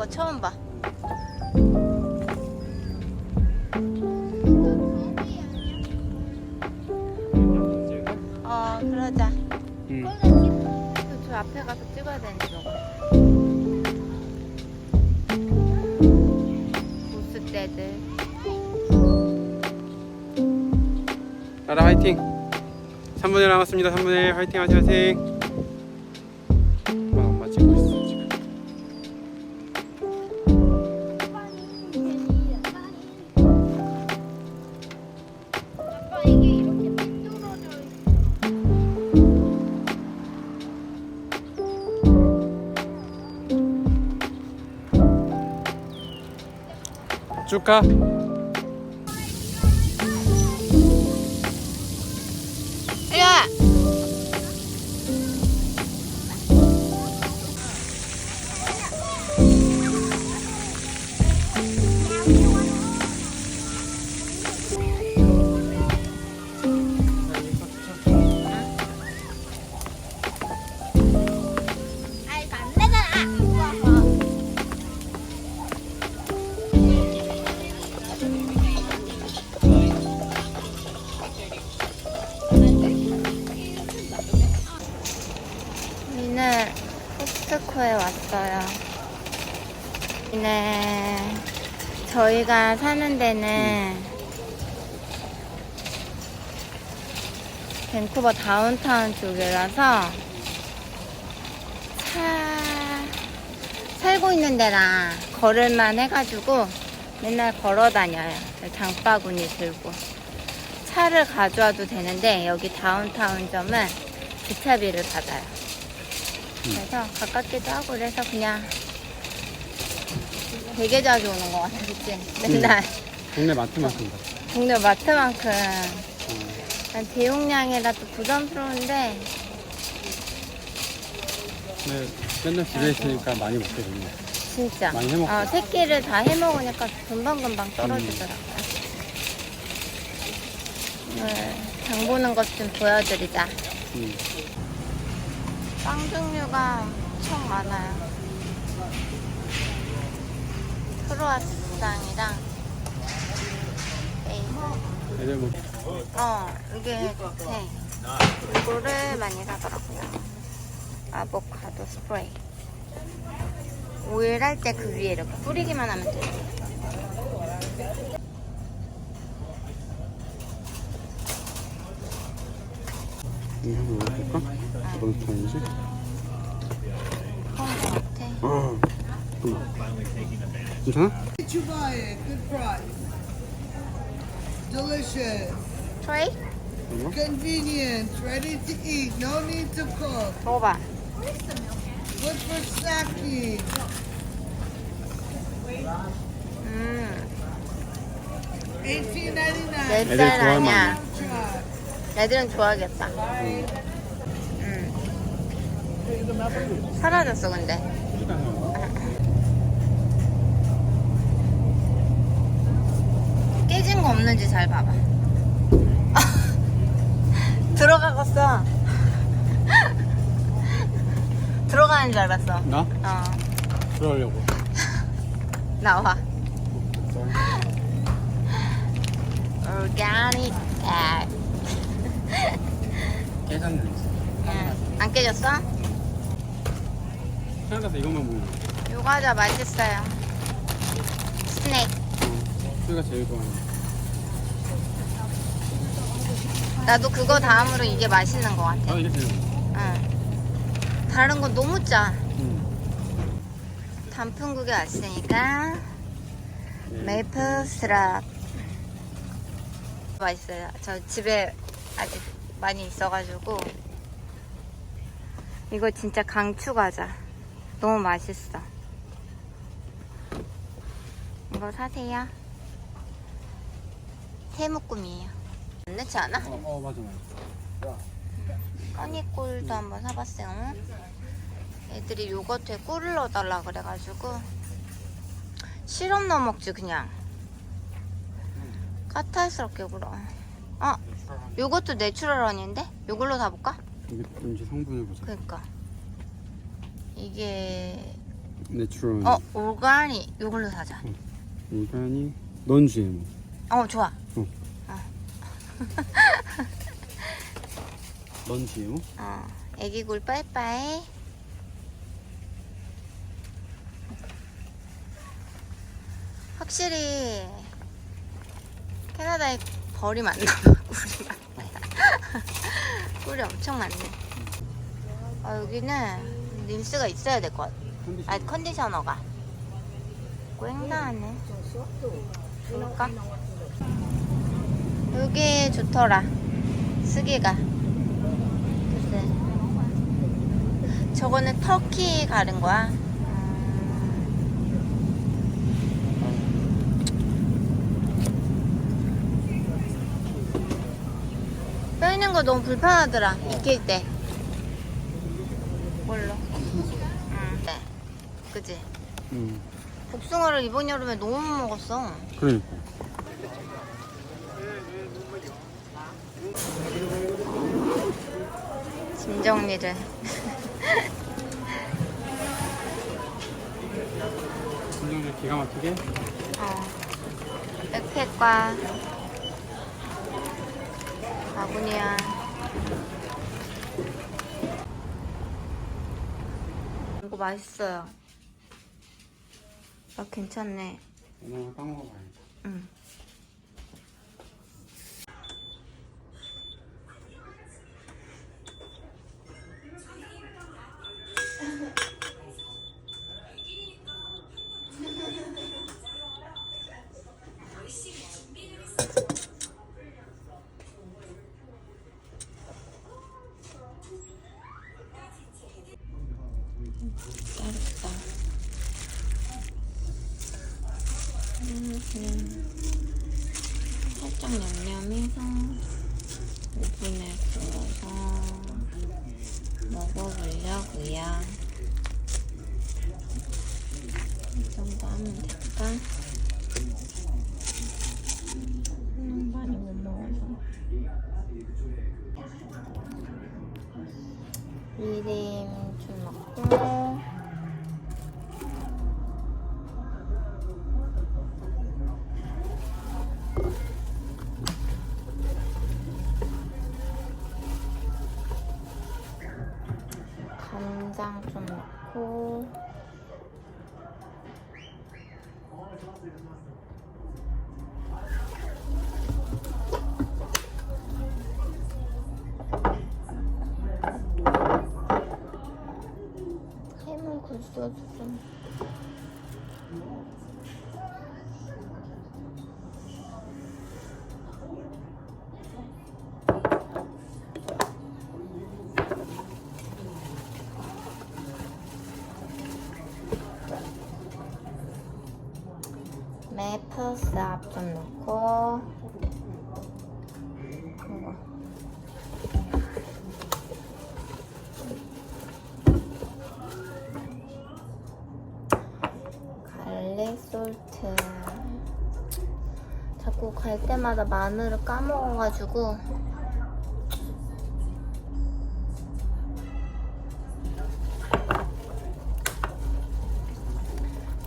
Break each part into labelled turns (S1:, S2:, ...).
S1: 거 처음 봐. 어, 그러자.
S2: 응.
S1: 저, 저 앞에 가서 찍어야 되는데 저거. 보스떼들.
S2: 나라 화이팅 3분의 1 남았습니다 3분의 1 화이팅 하세요 화이팅 쭉
S1: 네, 저희가 사는 데는 밴쿠버 다운타운 쪽이라서 차 살고 있는 데랑 걸을만 해가지고 맨날 걸어 다녀요. 장바구니 들고. 차를 가져와도 되는데 여기 다운타운 점은 주차비를 받아요. 그래서 가깝기도 하고 그래서 그냥 되게 자주 오는 것 같아, 그치? 맨날
S2: 동네 마트만큼 가
S1: 동네 마트만큼
S2: 어,
S1: 난 대용량이라 또 부담스러운데
S2: 네, 맨날 집에 있으니까 많이 먹게 되네
S1: 진짜
S2: 많이 해먹고.
S1: 어, 세 끼를 다 해먹으니까 금방금방 떨어지더라고요. 오늘 장 보는 것 좀 보여드리자.
S2: 응.
S1: 빵 종류가 엄청 많아요. 크로아상이랑 에이,
S2: 애들
S1: 뭐어 이게 네 이거를 많이 사더라고요. 아보카도 스프레이. 오일 할 때 그 위에 이렇게 뿌리기만 하면 돼요.
S2: 이거 먹어볼까? 어떤 스타일이지?
S1: 그런 것 같아.
S2: 어 잠깐만 괜찮아?
S3: Did you buy it? Good price. Delicious.
S1: 트레이?
S3: Convenient. Ready to eat. No need to cook.
S1: 먹어봐.
S3: Good for snacking.
S1: 음,
S3: $18.99.
S1: 내
S2: 애들
S1: 쌀
S2: 좋아할
S1: 아니야.
S3: Try.
S1: 애들은 좋아하겠다. 음. 사라졌어 근데. 깨진 거 없는지 잘 봐봐. 들어가겠어. 들어가는 줄 알았어.
S2: 나?
S1: 어,
S2: 들어가려고
S1: 나와. Organic egg.
S2: 깨졌네
S1: 응. 안 깨졌어?
S2: 생각 가서 이것만 먹는 거야
S1: 요 과자 맛있어요. 스낵.
S2: 어, 수희가 제일 좋아하는
S1: 나도 그거 다음으로 이게 맛있는 것 같아.
S2: 아 이게 제일
S1: 응. 다른 건 너무 짜.
S2: 응.
S1: 단풍국에 왔으니까 메이플 시럽 맛있어요. 저 집에 아직 많이 있어가지고 이거 진짜 강추 과자. 너무 맛있어. 이거 사세요. 새묶음이에요. 안 넣지 않아?
S2: 어, 어 맞아 맞아
S1: 꺼니꿀도 한번 사봤어요. 애들이 요거트에 꿀을 넣어달라 그래가지고 시럽 넣어 먹지 그냥. 까탈스럽게 굴어. 어, 요것도 내추럴 원인데? 요걸로 사볼까?
S2: 이게 뭔지 성분을 보자
S1: 그니까 이게
S2: 내추럴.
S1: 어 올가니 이걸로 사자.
S2: 오가니 넌 GMO.
S1: 어 좋아.
S2: 넌 GMO?
S1: 어 애기 굴 빠이빠이. 확실히 캐나다에 벌이 많나 봐. 꿀이 많다. 꿀이 엄청 많네. 아 여기는 림스가 있어야 될 것 같아. 아 컨디셔너가. 꽝나하네. 좋을까? 여기 좋더라. 쓰기가. 글쎄. 저거는 터키 가른 거야. 뼈 있는 거 너무 불편하더라. 익힐 때. 뭘로? 응. 네. 그지?
S2: 응.
S1: 복숭아를 이번 여름에 너무 먹었어.
S2: 그러니까.
S1: 정리를.
S2: 분명히 기가 막히게.
S1: 어. 백팩과 바구니야. 이거 맛있어요. 아 괜찮네.
S2: 오늘 까먹어봐야겠다.
S1: 응. 해물 굴 때마다 마늘을 까먹어가지고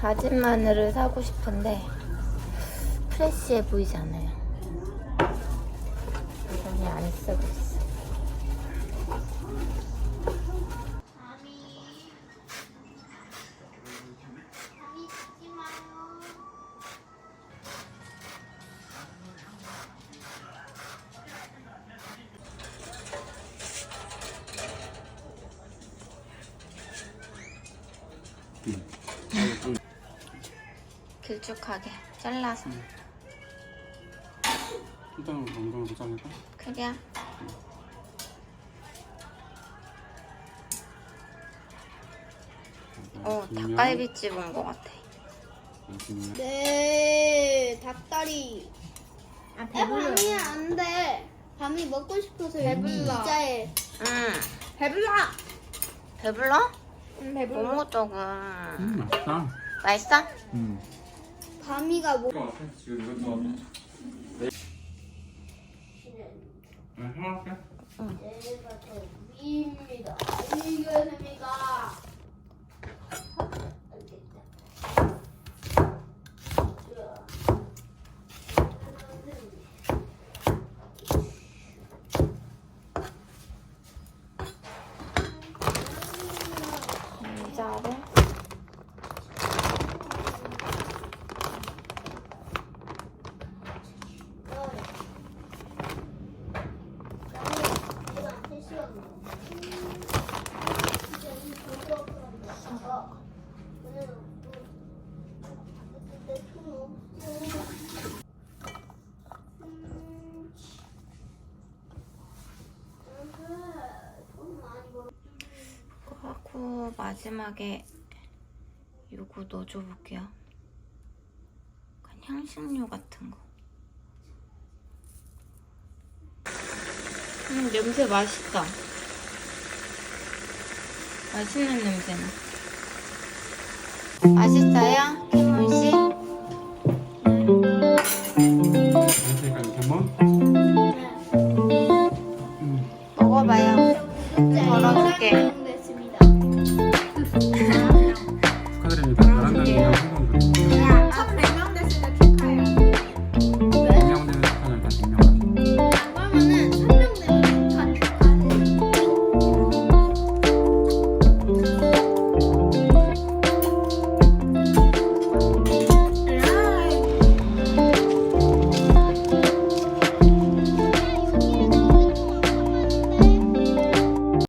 S1: 다진 마늘을 사고 싶은데 프레쉬해 보이지 않아요. 그냥 안 쓰고 있어.
S4: 감
S1: 길쭉하게 잘라서
S2: 일단 엉덩이로 자르까?
S1: 그래. 어 닭갈비집 온 것 같아.
S4: 네, 닭다리. 아, 밤이 안 돼. 밤이 먹고 싶어서 여기 이자에.
S1: 응.
S4: 배불러.
S1: 배불러?
S4: 응,
S1: 뭐
S4: 배불러.
S1: 먹었다고?
S2: 음 맛있다.
S1: 맛있어?
S2: 음.
S4: 밤이가 뭐?
S2: 지금 이것도. 네, 해볼게.
S4: 내가 더 위입니다. 이겼습니까? 감자를 그거 마지막에 요거 넣어줘 볼게요. 약간 향신료 같은 거. 음, 냄새 맛있다. 맛있는 냄새나. 맛있어요?